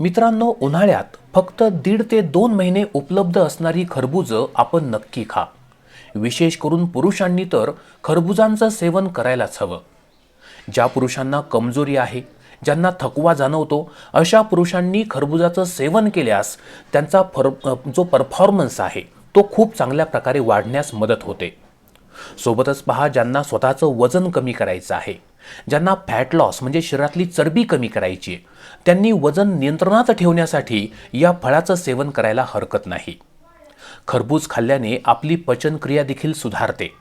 मित्रांनो उन्हाळ्यात फक्त दीड ते दोन महिने उपलब्ध असणारी खरबुजं आपण नक्की खा. विशेष करून पुरुषांनी तर खरबुजांचं सेवन करायलाच हवं. ज्या पुरुषांना कमजोरी आहे ज्यांना थकवा जाणवतो अशा पुरुषांनी खरबुजाचं सेवन केल्यास त्यांचा फर जो परफॉर्मन्स आहे तो खूप चांगल्या प्रकारे वाढण्यास मदत होते. सोबतच पहा ज्यांना स्वतःचं वजन कमी करायचं आहे ज्यांना फॅट लॉस म्हणजे शरीरातली चरबी कमी करायची आहे त्यांनी वजन नियंत्रणात ठेवण्यासाठी या फळाचं सेवन करायला हरकत नाही. खरबूज खाल्ल्याने आपली पचनक्रिया देखील सुधारते.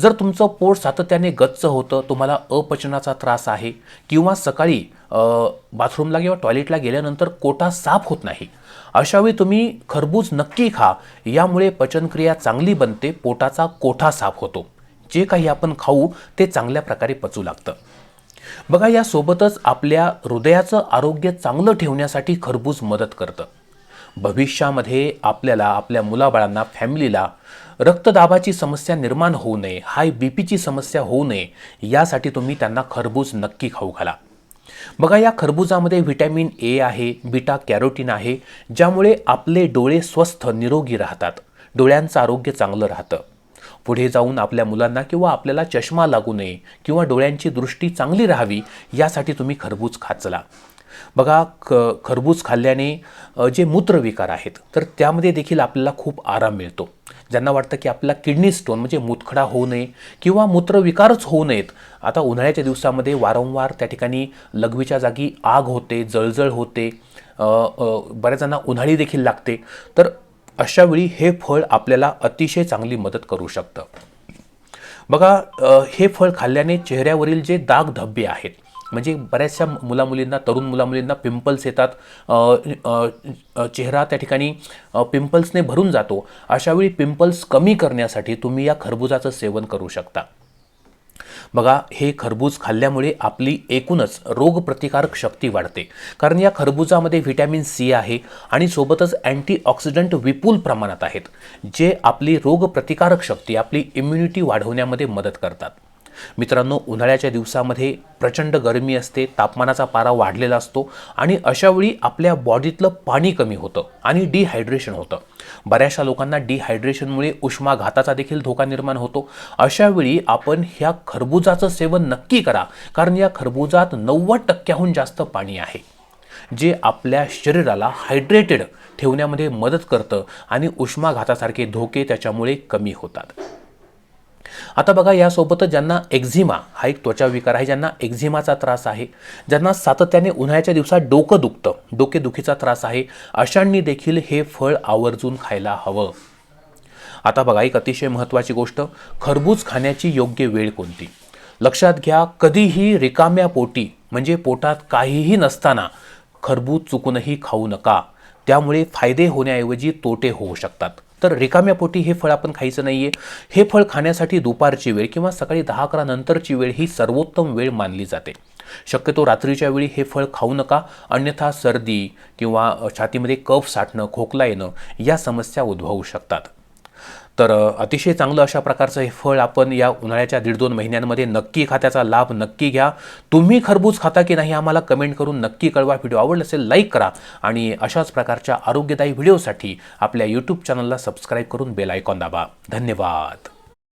जर तुमचं पोट सातत्याने गच्च होतं तुम्हाला अपचनाचा त्रास आहे किंवा सकाळी बाथरूमला किंवा टॉयलेटला गेल्यानंतर कोटा साफ होत नाही अशावेळी तुम्ही खरबूज नक्की खा. यामुळे पचनक्रिया चांगली बनते पोटाचा कोठा साफ होतो. जे काही आपण खाऊ ते चांगल्या प्रकारे पचू लागतं. बघा यासोबतच आपल्या हृदयाचं आरोग्य चांगलं ठेवण्यासाठी खरबूज मदत करतं. भविष्यामध्ये आपल्याला आपल्या मुलाबाळांना फॅमिलीला रक्तदाबाची समस्या निर्माण होऊ नये हाय बी पीची समस्या होऊ नये यासाठी तुम्ही त्यांना खरबूज नक्की खाऊ घाला. बघा या खरबुजामध्ये व्हिटॅमिन ए आहे बीटा कॅरोटीन आहे ज्यामुळे आपले डोळे स्वस्थ निरोगी राहतात. डोळ्यांचं आरोग्य चांगलं राहतं. पुढे जाऊन आपल्या मुलांना किंवा आपल्याला चष्मा लागू नये किंवा डोळ्यांची दृष्टी चांगली राहावी यासाठी तुम्ही खरबूज खाचला. बघा ख खरबूज खाल्ल्याने जे मूत्रविकार आहेत तर त्यामध्ये देखील आपल्याला खूप आराम मिळतो. ज्यांना वाटतं की आपल्याला किडनी स्टोन म्हणजे मूतखडा होऊ नये किंवा मूत्रविकारच होऊ नयेत आता उन्हाळ्याच्या दिवसामध्ये वारंवार त्या ठिकाणी लघवीच्या जागी आग होते जळजळ होते अ, बऱ्याच उन्हाळी देखील लागते तर अशावेळी हे फळ आपल्याला अतिशय चांगली मदत करू शकतं. बघा हे फळ खाल्ल्याने चेहऱ्यावरील जे दाग धब्बे आहेत म्हणजे बऱ्याचशा मुलामुलींना तरुण मुलामुलींना पिंपल्स येतात. चेहरा त्या ठिकाणी पिंपल्सने भरून जातो. अशावेळी पिंपल्स कमी करण्यासाठी तुम्ही या खरबुजाचं सेवन करू शकता. बघा हे खरबूज खाल्ल्यामुळे आपली एकूणच रोगप्रतिकारक शक्ती वाढते. कारण या खरबुजामध्ये व्हिटॅमिन सी आहे आणि सोबतच अँटीऑक्सिडंट विपुल प्रमाणात आहेत जे आपली रोगप्रतिकारक शक्ती आपली इम्युनिटी वाढवण्यामध्ये मदत करतात. मित्रांनो उन्हाळ्याच्या दिवसामध्ये प्रचंड गरमी असते तापमानाचा पारा वाढलेला असतो आणि अशावेळी आपल्या बॉडीतलं पाणी कमी होतं आणि डिहायड्रेशन होतं. बऱ्याचशा लोकांना डिहायड्रेशनमुळे उष्माघाताचा देखील धोका निर्माण होतो. अशावेळी आपण ह्या खरबुजाचं सेवन नक्की करा कारण या खरबुजात नव्वद टक्क्याहून जास्त पाणी आहे. जे आपल्या शरीराला हायड्रेटेड ठेवण्यामध्ये मदत करतं आणि उष्माघातासारखे धोके त्याच्यामुळे कमी होतात. आता बघा यासोबतच ज्यांना एक्झिमा हा एक त्वचा विकार आहे ज्यांना एक्झिमाचा त्रास आहे ज्यांना सातत्याने उन्हाळ्याच्या दिवसात डोकं दुखतं डोकेदुखीचा त्रास आहे अशांनी देखील हे फळ आवर्जून खायला हवं. आता बघा एक अतिशय महत्त्वाची गोष्ट खरबूज खाण्याची योग्य वेळ कोणती? लक्षात घ्या कधीही रिकाम्या पोटी म्हणजे पोटात काहीही नसताना खरबूज चुकूनही खाऊ नका. त्यामुळे फायदे होण्याऐवजी तोटे होऊ शकतात. तर रिकाम्या पोटी हे फळ आपण खायचं नाही आहे हे फळ खाण्यासाठी दुपारची वेळ किंवा सकाळी दहा अकरा नंतरची वेळ ही सर्वोत्तम वेळ मानली जाते. शक्यतो रात्रीच्या वेळी हे फळ खाऊ नका. अन्यथा सर्दी किंवा छातीमध्ये कफ साठणं खोकला येणं या समस्या उद्भवू शकतात. तर अतिशय चांगलं अशा प्रकारचं हे फळ आपण या उन्हाळ्याच्या दीड दोन महिन्यांमध्ये नक्की खात्याचा लाभ नक्की घ्या. तुम्ही खरबूज खाता की नाही आम्हाला कमेंट करून नक्की कळवा. व्हिडिओ आवडला असेल लाईक करा आणि अशाच प्रकारच्या आरोग्यदायी व्हिडिओसाठी आपल्या यूट्यूब चॅनलला सबस्क्राईब करून बेल आयकॉन दाबा. धन्यवाद.